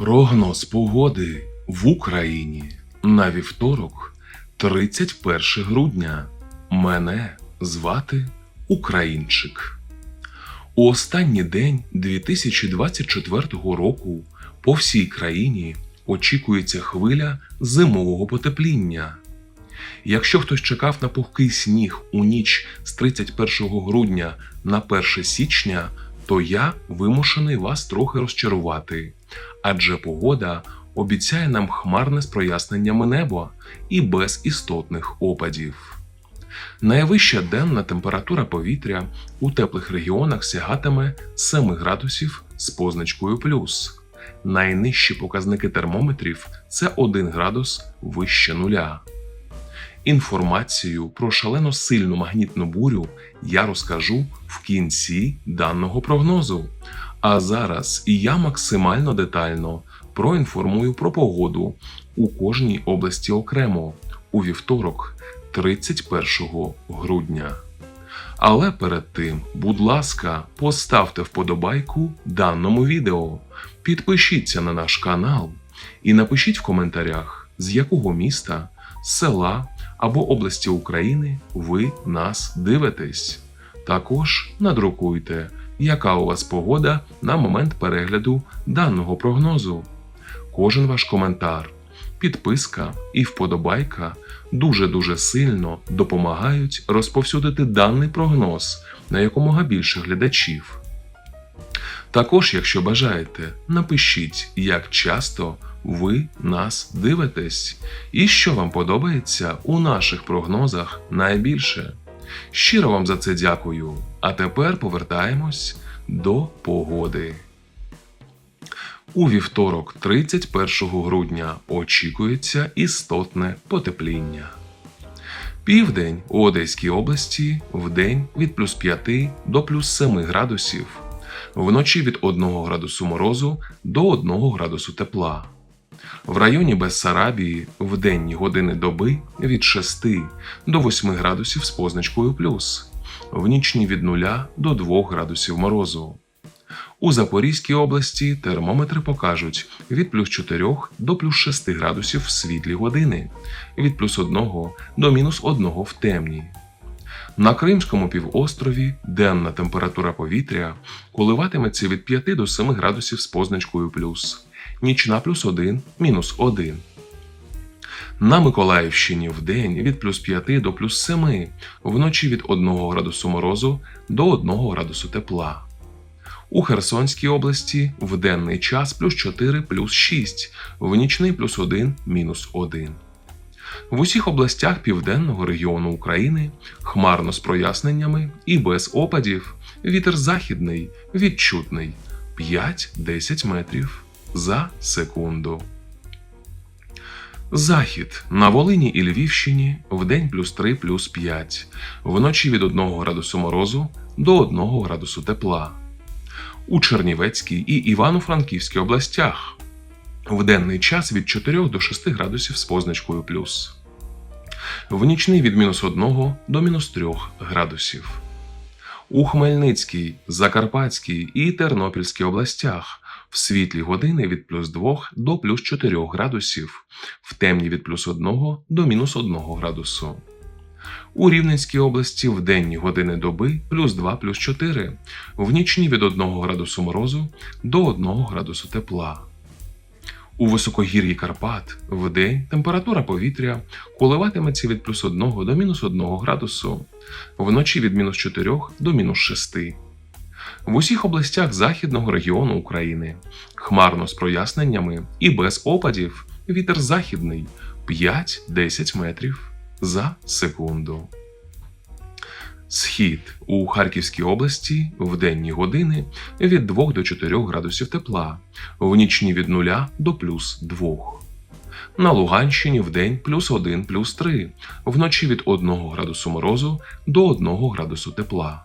Прогноз погоди в Україні на вівторок, 31 грудня. Мене звати Українчик. У останній день 2024 року по всій країні очікується хвиля зимового потепління. Якщо хтось чекав на пухкий сніг у ніч з 31 грудня на 1 січня, то я вимушений вас трохи розчарувати, адже погода обіцяє нам хмарне з проясненнями неба і без істотних опадів. Найвища денна температура повітря у теплих регіонах сягатиме 7 градусів з позначкою плюс. Найнижчі показники термометрів це 1 градус вище нуля. Інформацію про шалено сильну магнітну бурю я розкажу в кінці даного прогнозу. А зараз я максимально детально проінформую про погоду у кожній області окремо у вівторок, 31 грудня. Але перед тим, будь ласка, поставте вподобайку даному відео, підпишіться на наш канал і напишіть в коментарях, з якого міста, села або області України ви нас дивитесь. Також надрукуйте, яка у вас погода на момент перегляду даного прогнозу. Кожен ваш коментар, підписка і вподобайка дуже-дуже сильно допомагають розповсюдити даний прогноз на якомога більше глядачів. Також, якщо бажаєте, напишіть, як часто ви нас дивитесь і що вам подобається у наших прогнозах найбільше. Щиро вам за це дякую. А тепер повертаємось до погоди. У вівторок, 31 грудня, очікується істотне потепління. Південь у Одеській області вдень від плюс 5 до плюс 7 градусів, вночі від 1 градусу морозу до 1 градусу тепла. В районі Бессарабії в денні години доби від 6 до 8 градусів з позначкою плюс, в нічні від 0 до 2 градусів морозу. У Запорізькій області термометри покажуть від плюс 4 до плюс 6 градусів в світлі години, від плюс 1 до мінус 1 в темні. На Кримському півострові денна температура повітря коливатиметься від 5 до 7 градусів з позначкою плюс, нічна плюс 1, мінус 1. На Миколаївщині вдень від плюс 5 до плюс 7, вночі від 1 градусу морозу до 1 градусу тепла. У Херсонській області в денний час плюс 4 плюс 6, в нічний плюс 1 мінус 1. В усіх областях південного регіону України хмарно з проясненнями і без опадів вітер західний відчутний 5-10 метрів за секунду. Захід на Волині і Львівщині в день плюс 3 плюс 5, вночі від 1 градусу морозу до 1 градусу тепла. У Чернівецькій і Івано-Франківській областях в денний час від 4 до 6 градусів з позначкою плюс. В нічний від мінус 1 до мінус 3 градусів. У Хмельницькій, Закарпатській і Тернопільській областях в світлі години від плюс 2 до плюс 4 градусів, в темні від плюс 1 до мінус 1 градусу. У Рівненській області в денні години доби плюс 2 плюс 4, в нічні від 1 градусу морозу до 1 градусу тепла. У високогір'ї Карпат в день температура повітря коливатиметься від плюс 1 до мінус 1 градусу, вночі від мінус 4 до мінус 6. В усіх областях західного регіону України хмарно з проясненнями і без опадів вітер західний 5-10 метрів за секунду. Схід у Харківській області в денні години від 2 до 4 градусів тепла, в нічні від 0 до плюс 2. На Луганщині в день плюс 1 плюс 3, вночі від 1 градусу морозу до 1 градусу тепла.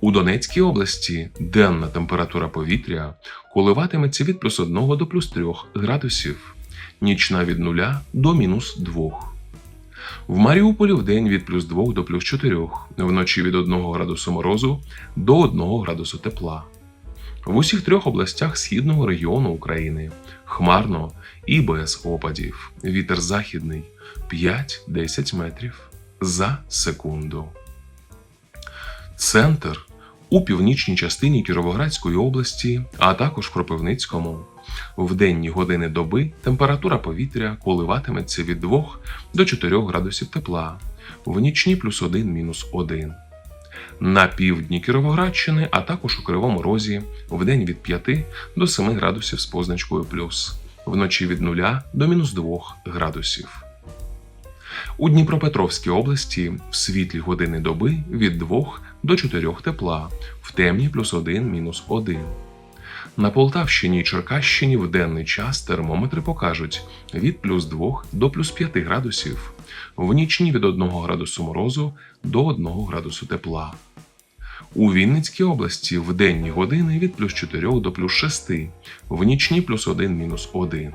У Донецькій області денна температура повітря коливатиметься від плюс 1 до плюс 3 градусів, нічна від 0 до мінус 2. В Маріуполі в день від плюс 2 до плюс 4, вночі від 1 градусу морозу до 1 градусу тепла. В усіх трьох областях східного регіону України хмарно і без опадів. Вітер західний 5-10 метрів за секунду. Центр у північній частині Кіровоградської області, а також в Кропивницькому. В денні години доби температура повітря коливатиметься від 2 до 4 градусів тепла, в нічні плюс 1 мінус 1. На півдні Кіровоградщини, а також у Кривому Розі в день від 5 до 7 градусів з позначкою плюс, вночі від 0 до мінус 2 градусів. У Дніпропетровській області в світлі години доби від 2 до 4 тепла, в темні плюс 1 мінус 1. На Полтавщині і Черкащині в денний час термометри покажуть від плюс 2 до плюс 5 градусів, в нічні від 1 градусу морозу до 1 градусу тепла. У Вінницькій області в денні години від плюс 4 до плюс 6, в нічні плюс 1 мінус 1.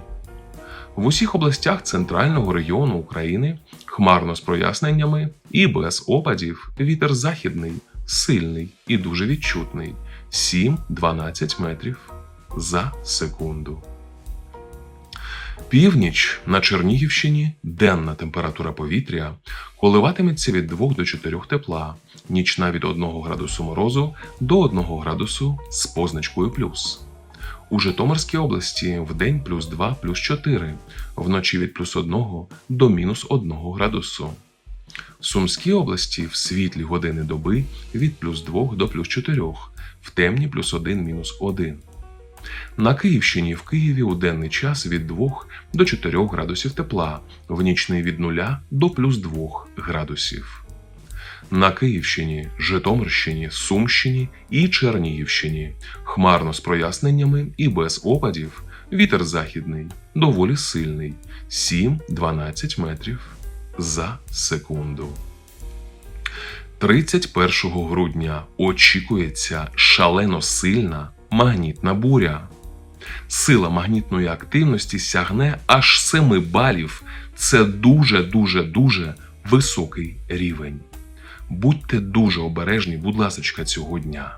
В усіх областях центрального регіону України хмарно з проясненнями і без опадів вітер західний, сильний і дуже відчутний 7-12 метрів за секунду. Північ на Чернігівщині денна температура повітря коливатиметься від 2 до 4 тепла, нічна від 1 градусу морозу до 1 градусу з позначкою плюс. У Житомирській області в плюс 2 плюс 4, вночі від плюс 1 до мінус 1 градусу. В Сумській області в світлі години доби від плюс 2 до плюс 4, в темні плюс 1 мінус 1. На Київщині в Києві у денний час від 2 до 4 градусів тепла, в нічний від 0 до плюс 2 градусів. На Київщині, Житомирщині, Сумщині і Чернігівщині хмарно з проясненнями і без опадів вітер західний, доволі сильний 7-12 метрів за секунду. 31 грудня очікується шалено сильна магнітна буря. Сила магнітної активності сягне аж 7 балів. Це дуже дуже високий рівень. Будьте дуже обережні, будь ласочка, цього дня.